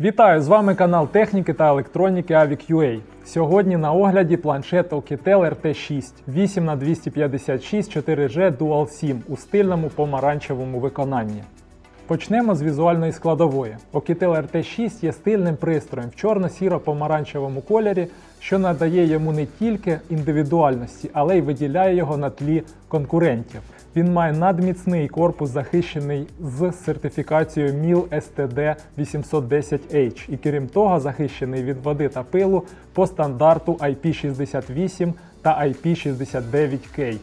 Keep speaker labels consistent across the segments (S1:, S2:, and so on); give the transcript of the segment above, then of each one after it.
S1: Вітаю! З вами канал техніки та електроніки Avic.ua. Сьогодні на огляді планшет Alcatel RT6 8х256 4G Dual SIM у стильному помаранчевому виконанні. Почнемо з візуальної складової. Alcatel RT6 є стильним пристроєм в чорно-сіро-помаранчевому кольорі, що надає йому не тільки індивідуальності, але й виділяє його на тлі конкурентів. Він має надміцний корпус, захищений з сертифікацією MIL STD 810H і крім того, захищений від води та пилу по стандарту IP68 та IP69K.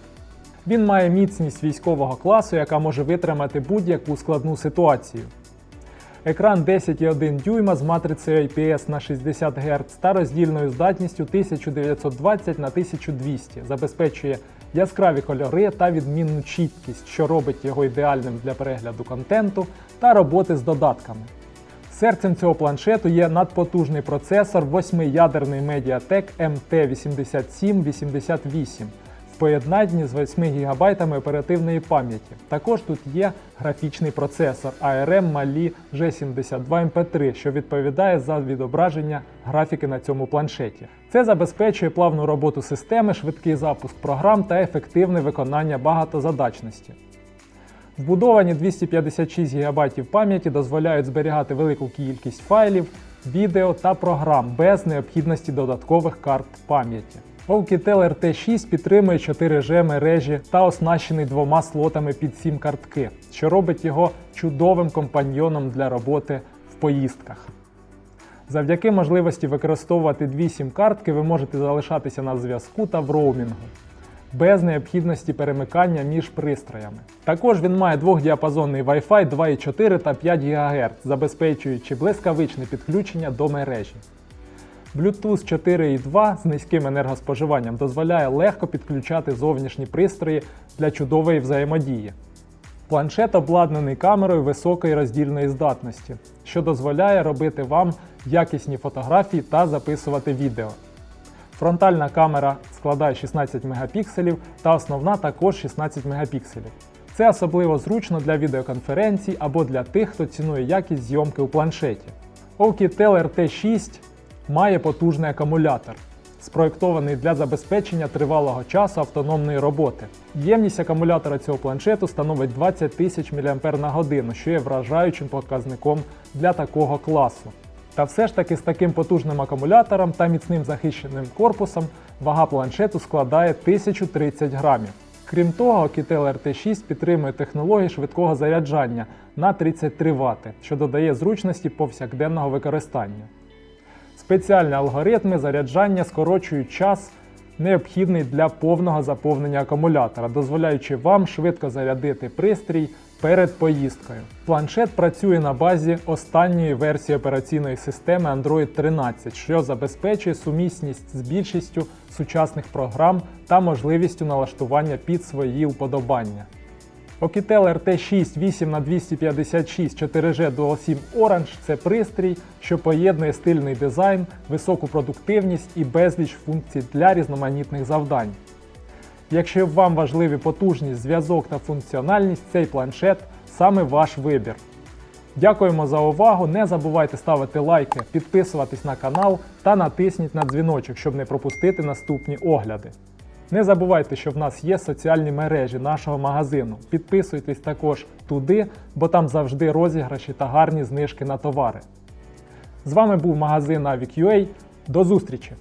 S1: Він має міцність військового класу, яка може витримати будь-яку складну ситуацію. Екран 10,1 дюйма з матрицею IPS на 60 Гц та роздільною здатністю 1920 на 1200 забезпечує яскраві кольори та відмінну чіткість, що робить його ідеальним для перегляду контенту та роботи з додатками. Серцем цього планшету є надпотужний процесор 8-ядерний Mediatek MT8788 поєднанні з 8 ГБ оперативної пам'яті. Також тут є графічний процесор ARM Mali G72 MP3, що відповідає за відображення графіки на цьому планшеті. Це забезпечує плавну роботу системи, швидкий запуск програм та ефективне виконання багатозадачності. Вбудовані 256 ГБ пам'яті дозволяють зберігати велику кількість файлів, відео та програм без необхідності додаткових карт пам'яті. Alcatel RT6 підтримує 4G мережі та оснащений двома слотами під сім картки, що робить його чудовим компаньйоном для роботи в поїздках. Завдяки можливості використовувати дві сім-картки ви можете залишатися на зв'язку та в роумінгу без необхідності перемикання між пристроями. Також він має двохдіапазонний Wi-Fi 2,4 та 5 ГГц, забезпечуючи блискавичне підключення до мережі. Bluetooth 4.2 з низьким енергоспоживанням дозволяє легко підключати зовнішні пристрої для чудової взаємодії. Планшет обладнаний камерою високої роздільної здатності, що дозволяє робити вам якісні фотографії та записувати відео. Фронтальна камера складає 16 мегапікселів та основна також 16 мегапікселів. Це особливо зручно для відеоконференцій або для тих, хто цінує якість зйомки у планшеті. Alcatel RT6 має потужний акумулятор, спроєктований для забезпечення тривалого часу автономної роботи. Ємність акумулятора цього планшету становить 20 тисяч мАч, що є вражаючим показником для такого класу. Та все ж таки з таким потужним акумулятором та міцним захищеним корпусом вага планшету складає 1030 грамів. Крім того, Alcatel RT6 підтримує технологію швидкого заряджання на 33 Вт, що додає зручності повсякденного використання. Спеціальні алгоритми заряджання скорочують час, необхідний для повного заповнення акумулятора, дозволяючи вам швидко зарядити пристрій перед поїздкою. Планшет працює на базі останньої версії операційної системи Android 13, що забезпечує сумісність з більшістю сучасних програм та можливістю налаштування під свої уподобання. Alcatel RT6 8х256 4G Dual SIM Orange це пристрій, що поєднує стильний дизайн, високу продуктивність і безліч функцій для різноманітних завдань. Якщо вам важливі потужність, зв'язок та функціональність, цей планшет саме ваш вибір. Дякуємо за увагу. Не забувайте ставити лайки, підписуватись на канал та натисніть на дзвіночок, щоб не пропустити наступні огляди. Не забувайте, що в нас є соціальні мережі нашого магазину. Підписуйтесь також туди, бо там завжди розіграші та гарні знижки на товари. З вами був магазин Avic.ua. До зустрічі!